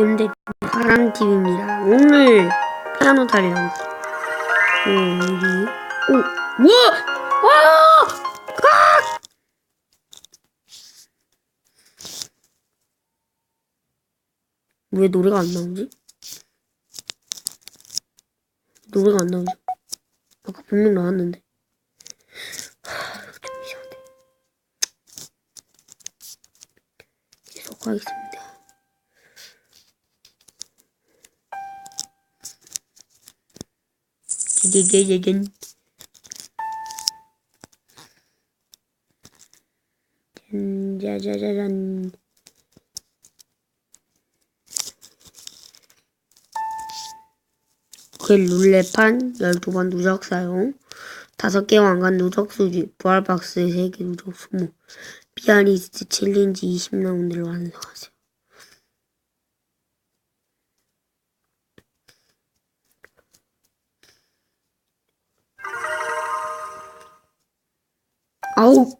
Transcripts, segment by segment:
현대 파랑TV입니다. 오늘 피아노 탈 영상. 오, 여기. 오, 우와! 와! 아! 왜 노래가 안 나오지? 노래가 안 나오지? 아까 분명 나왔는데. 하, 좀 이상한데. 계속 하겠습니다. 짜자자잔. 짠짜자자잔. 글 룰레판 12번 누적 사용 5개 왕관 누적 수지 부활박스 3개 누적 수모 피아니스트 챌린지 20라운드를 완성하세요. 아우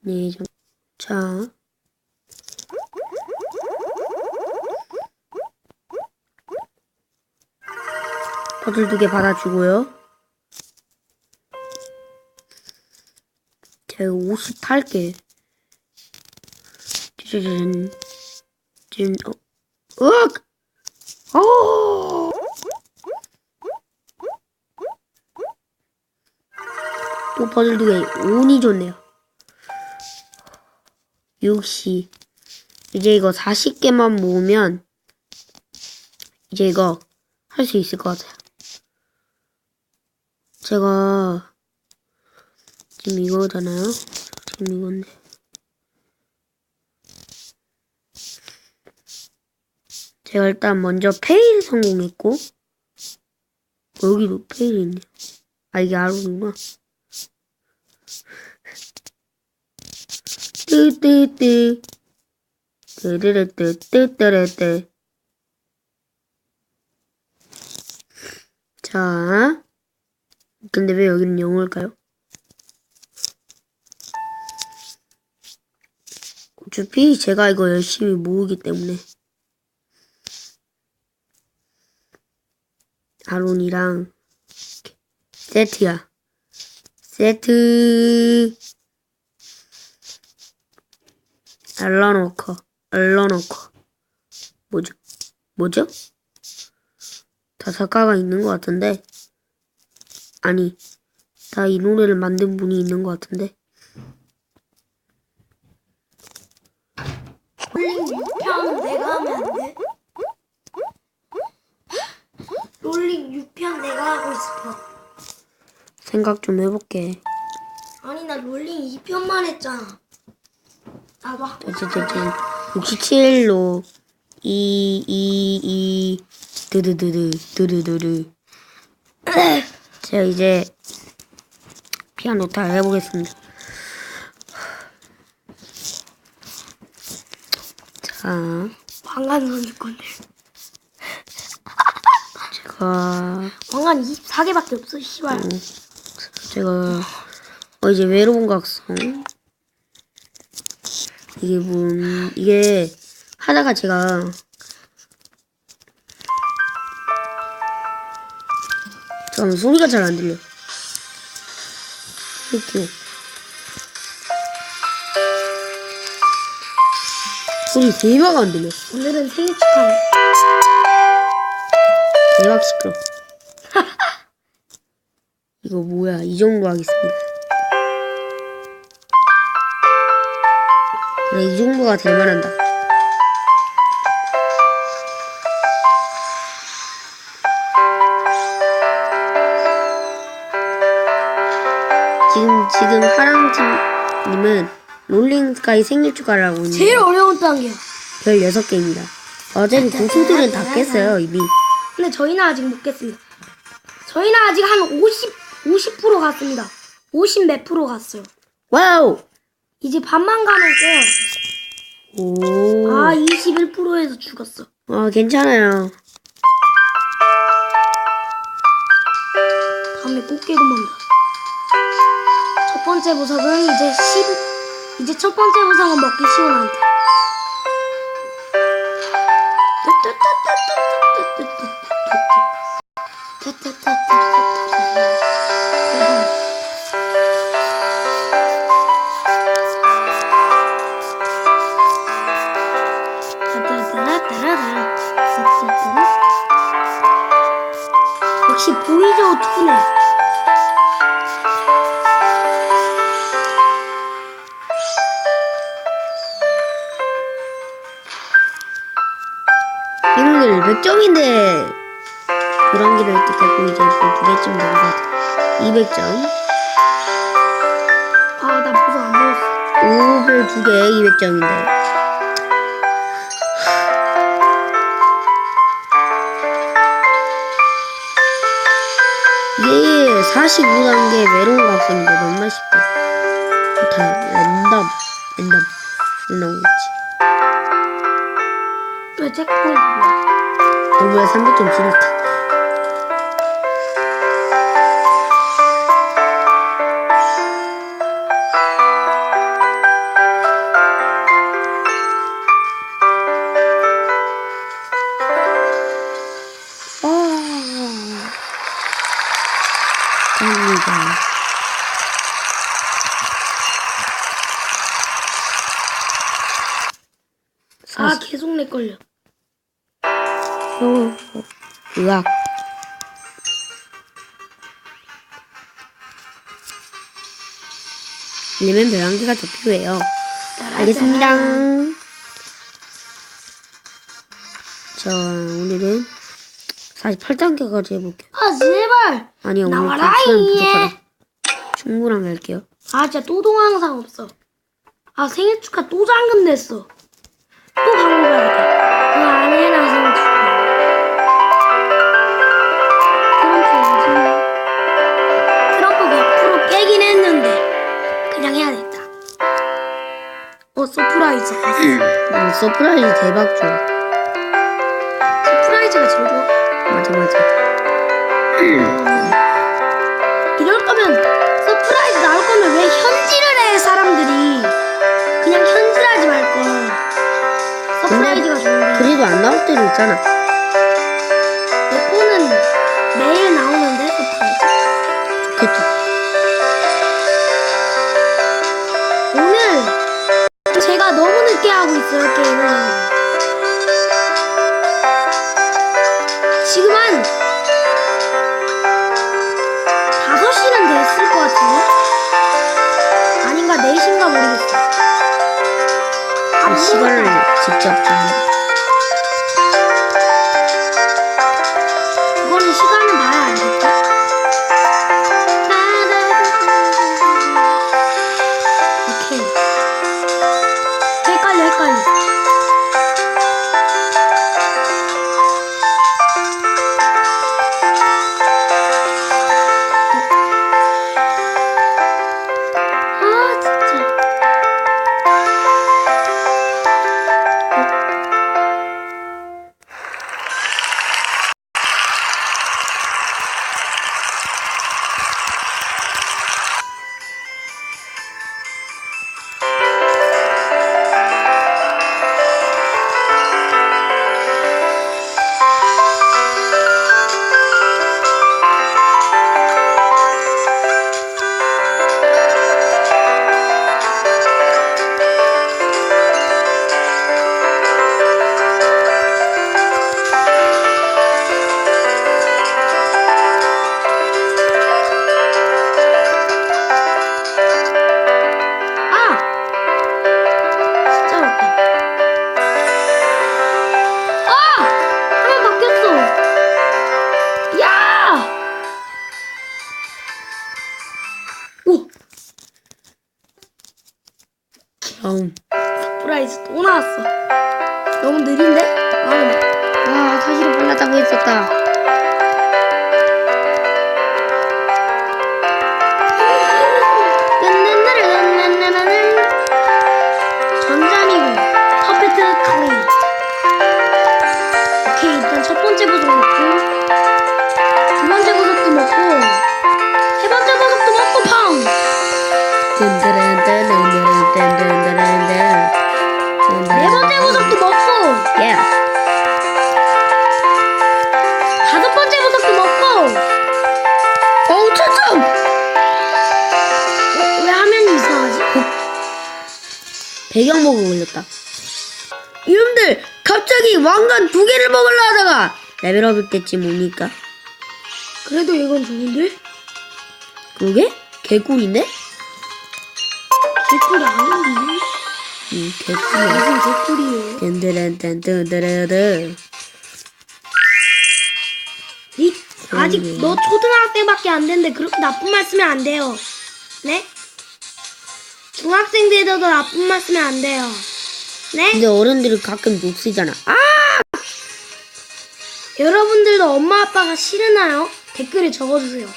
네, 좀. 자. 퍼즐 두개 받아주고요. 제가 58개. 짜자잔. 짠, 어, 으악! 어! 또 퍼즐 두 개, 운이 좋네요. 역시. 이제 이거 40개만 모으면, 이제 이거 할 수 있을 것 같아요. 제가 지금 이거잖아요. 지금 이건데. 제가 일단 먼저 페일 성공했고 어, 여기도 페일이 있네. 아 이게 아루구나. 뜨뜨뜨 뜨르르뜨 뜨뜨르뜨 자 근데 왜 여기는 영어일까요? 어차피 제가 이거 열심히 모으기 때문에. 아론이랑 세트야 세트 알라노커 알라노커 뭐죠? 뭐죠? 다 작가가 있는 것 같은데 아니, 다 이 노래를 만든 분이 있는 것 같은데. 롤링 6편 내가 하면 안 돼? 롤링 6편 내가 하고 싶어. 생각 좀 해볼게. 아니 나 롤링 2편만 했잖아. 나도 싶어. 짜자자잔. 67로, 2, 2, 2, 드드드드, 드드드드. 제가 이제 피아노 다 해보겠습니다. 자, 왕관 넣을 건데. 제가 왕관 24개밖에 없어, 씨발. 제가 어 이제 외로운 각성 이게 뭔 이게 하다가 제가 잠깐 소리가 잘 안 들려. 이렇게 소리 대박 안 들려. 오늘은 생일 축하해. 대박 시끄러. 이거 뭐야? 이 정도 하겠습니다. 그래 이 정도가 될 만한다. 지금 지금 하랑팀님은 롤링스카이 생일 축하를 하고 있는 제일 어려운 단계야. 별 6개입니다. 어제는 고수들은 다 깼어요 이미. 근데 저희는 아직 못 깼습니다. 저희는 아직 한 50, 50% 갔습니다. 50 몇 프로 갔어요. 와우! 이제 반만 가면 깨요. 오. 아, 21%에서 죽었어. 아, 괜찮아요. 다음에 꼭 깨고 만다. 첫 번째 보석은 이제 10, 이제 첫 번째 보석은 먹기 쉬운 한테. Bu ne? 이분들 100점인데 그런 길을 뜻하고 이제 뭐 900점 넘어가. 200점. 아나 무서워 안 먹었어. 5별 2개 200점인데. 이게 45단계 메론 각성인데 너무 쉽다 다 랜덤 랜덤. 랜덤 그렇지. 왜 체크포인트? 너왜 300점 지났다 갑니다. 아 계속 내 걸려. 어, 어, 으악. 이러면 벼랑기가 더 필요해요. 알겠습니다. 자, 오늘은 48단계까지 해볼게요. 아 제발. 아니요, 오늘 나와라, 시간 이. 부족하다. 충분한 갈게요. 아 진짜 또 동영상 없어. 아 생일 축하 또 잠금 냈어. 또 광고 봐야 돼. 그 안에 나 생일 축하. 트럼프 야지. 트럼프 100% 깨긴 했는데 그냥 해야겠다. 어 서프라이즈. 어, 서프라이즈 대박 줘. 서프라이즈가 제일 좋아. 맞아, 맞아. 이럴 거면 서프라이즈 나올 거면 왜 현질을 해 사람들이 그냥 현질하지 말 걸. 서프라이즈가 좋은데. 그래도 안 나올 때도 있잖아. так. 배경보고 걸렸다. 이놈들 갑자기 왕관 두 개를 먹으려 하다가 레벨업을 깼지 뭡니까? 그래도 이건 좋은데? 그게? 개꿀인데? 개꿀이 아닌데? 응, 개꿀이야. 무슨 개꿀이에요? 든드른든든드르드. 니 아직. 너 초등학생밖에 안 됐는데 그렇게 나쁜 말 쓰면 안 돼요. 네? 중학생 돼도 나쁜 말 쓰면 안 돼요. 네? 근데 어른들은 가끔 욕 쓰잖아. 아! 여러분들도 엄마 아빠가 싫으나요? 댓글에 적어주세요.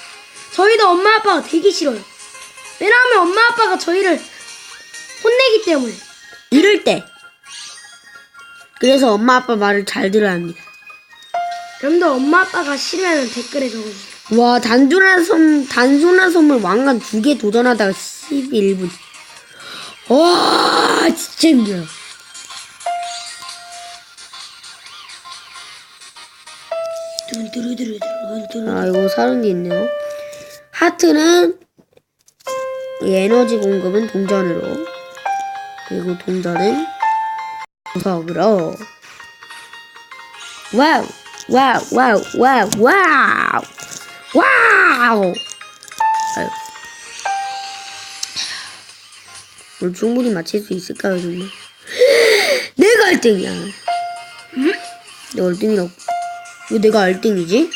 저희도 엄마 아빠가 되게 싫어요. 왜냐하면 엄마 아빠가 저희를 혼내기 때문에. 이럴 때. 그래서 엄마 아빠 말을 잘 들어야 합니다. 여러분들 엄마 아빠가 싫으면 댓글에 적어주세요. 와, 단순한 선, 단순한 선물 왕관 두 개 도전하다가 11분. 와, 진짜 힘들어. 아, 이거 사는 게 있네요. 하트는 이 에너지 공급은 동전으로. 그리고 동전은 보석으로. 와우, 와우, 와우, 와우, 와우, 와우. 오늘 충분히 맞힐 수 있을까요, 정말? 내가 1등이야. 응? 내가 1등이라고. 왜 내가 1등이지?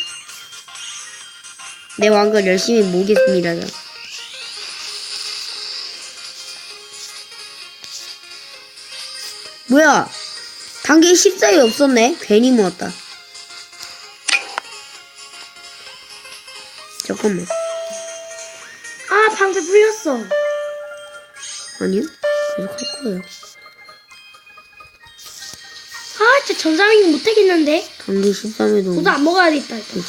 내 왕관 열심히 모으겠습니다. 뭐야? 단계 14에 없었네? 괜히 모았다. 잠깐만. 아 방패 풀렸어. 아니요? 계속 할 거예요. 아 진짜 전자밍 못하겠는데. 단계 13에도. 저도 안 먹어야 겠다 일단.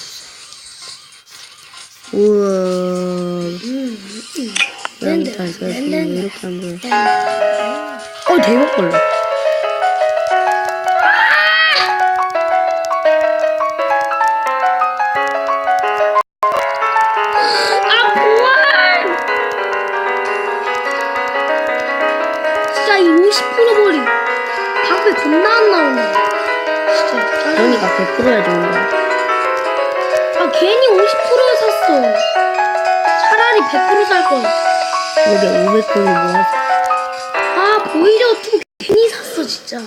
우와. 음, 음. 랜드, 랜드, 이렇게 한. 랜드. 어, 대박 걸려. 진짜 이50% 머리 방패 겁나 안 나오네. 진짜. 그러니까 100%야 좋은 거야. 아 괜히 50%에 샀어. 차라리 100%살 걸. 그게 500번을 모아서. 아 보이저 투 괜히 샀어 진짜.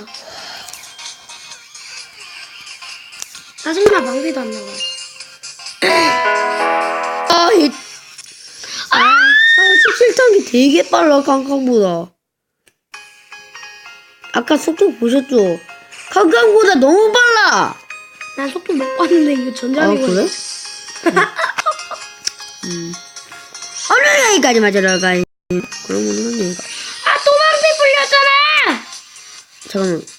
짜증나 방패도 안 나와. 아, 이. 아, 아, 17단계 되게 빨라, 칸칸보다. 아까 속도 보셨죠? 칸칸보다 너무 빨라! 난 속도 못 봤는데 이거 아, 전자기고. 그래? 음. 어느 여기까지 맞으러 가? 그러면 은 얘가. 아또 방패 풀렸잖아. 잠깐만.